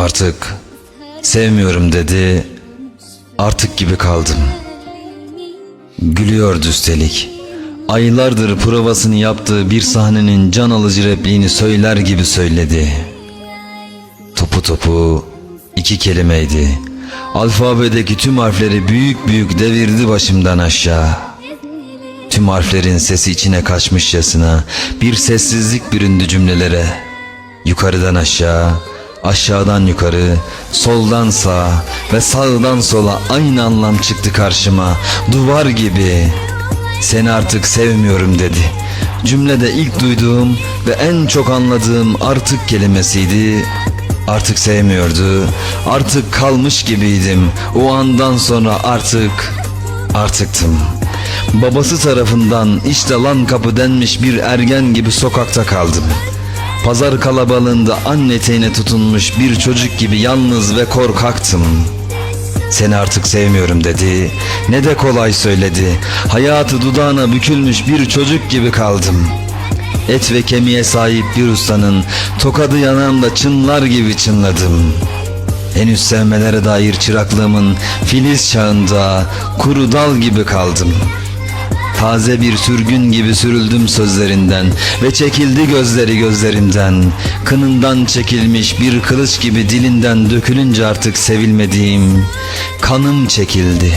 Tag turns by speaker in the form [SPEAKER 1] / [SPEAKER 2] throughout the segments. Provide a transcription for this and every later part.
[SPEAKER 1] Artık sevmiyorum dedi. Artık gibi kaldım. Gülüyordu üstelik. Aylardır provasını yaptığı bir sahnenin can alıcı repliğini söyler gibi söyledi. Topu topu iki kelimeydi. Alfabedeki tüm harfleri büyük büyük devirdi başımdan aşağı. Tüm harflerin sesi içine kaçmışçasına bir sessizlik büründü cümlelere. Yukarıdan aşağı, aşağıdan yukarı, soldan sağa ve sağdan sola aynı anlam çıktı karşıma. Duvar gibi. Seni artık sevmiyorum dedi. Cümlede ilk duyduğum ve en çok anladığım artık kelimesiydi. Artık sevmiyordu. Artık kalmış gibiydim. O andan sonra artık artıktım. Babası tarafından işte lan kapı denmiş bir ergen gibi sokakta kaldım. Pazar kalabalığında anne eteğine tutunmuş bir çocuk gibi yalnız ve korkaktım. Seni artık sevmiyorum dedi. Ne de kolay söyledi. Hayatı dudağına bükülmüş bir çocuk gibi kaldım. Et ve kemiğe sahip bir ustanın tokadı yanağımda çınlar gibi çınladım. Henüz sevmelere dair çıraklığımın filiz çağında kuru dal gibi kaldım. Taze bir sürgün gibi sürüldüm sözlerinden ve çekildi gözleri gözlerinden. Kınından çekilmiş bir kılıç gibi dilinden dökülünce artık sevilmediğim kanım çekildi.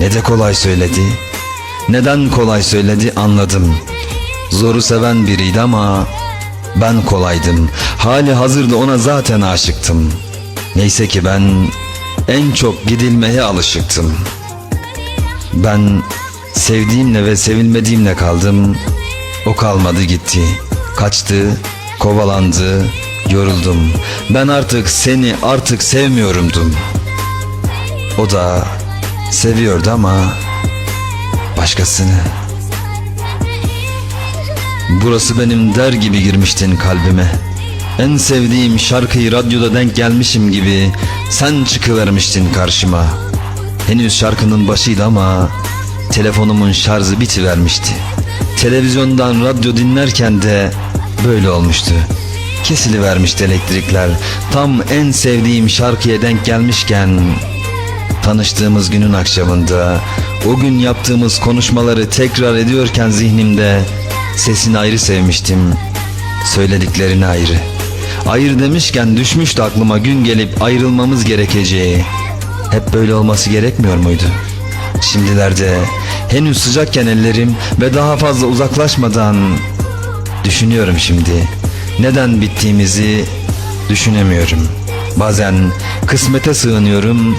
[SPEAKER 1] Ne de kolay söyledi. Neden kolay söyledi anladım. Zoru seven biriydi ama ben kolaydım. Hali hazırda ona zaten aşıktım. Neyse ki ben en çok gidilmeye alışıktım. Ben sevdiğimle ve sevilmediğimle kaldım. O kalmadı gitti. Kaçtı, kovalandı, yoruldum. Ben artık seni artık sevmiyorumdum. O da seviyordu ama başkasını. Burası benim der gibi girmiştin kalbime. En sevdiğim şarkıyı radyoda denk gelmişim gibi sen çıkıvermiştin karşıma. Henüz şarkının başıydı ama telefonumun şarjı bitivermişti. Televizyondan radyo dinlerken de böyle olmuştu. Kesilivermişti elektrikler. Tam en sevdiğim şarkıya denk gelmişken tanıştığımız günün akşamında o gün yaptığımız konuşmaları tekrar ediyorken zihnimde sesini ayrı sevmiştim. Söylediklerini ayrı. Ayır demişken düşmüştü aklıma gün gelip ayrılmamız gerekeceği. Hep böyle olması gerekmiyor muydu? Şimdilerde henüz sıcakken ellerim ve daha fazla uzaklaşmadan düşünüyorum şimdi. Neden bittiğimizi düşünemiyorum. Bazen kısmete sığınıyorum,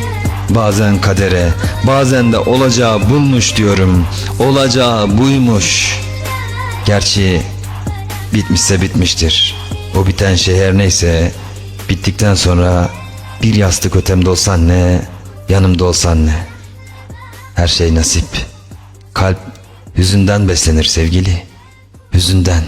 [SPEAKER 1] bazen kadere, bazen de olacağı bulmuş diyorum. Olacağı buymuş. Gerçi bitmişse bitmiştir. O biten şey her neyse bittikten sonra bir yastık ötemde olsan ne, yanımda olsan ne. Her şey nasip. Kalp hüzünden beslenir sevgili. Hüzünden.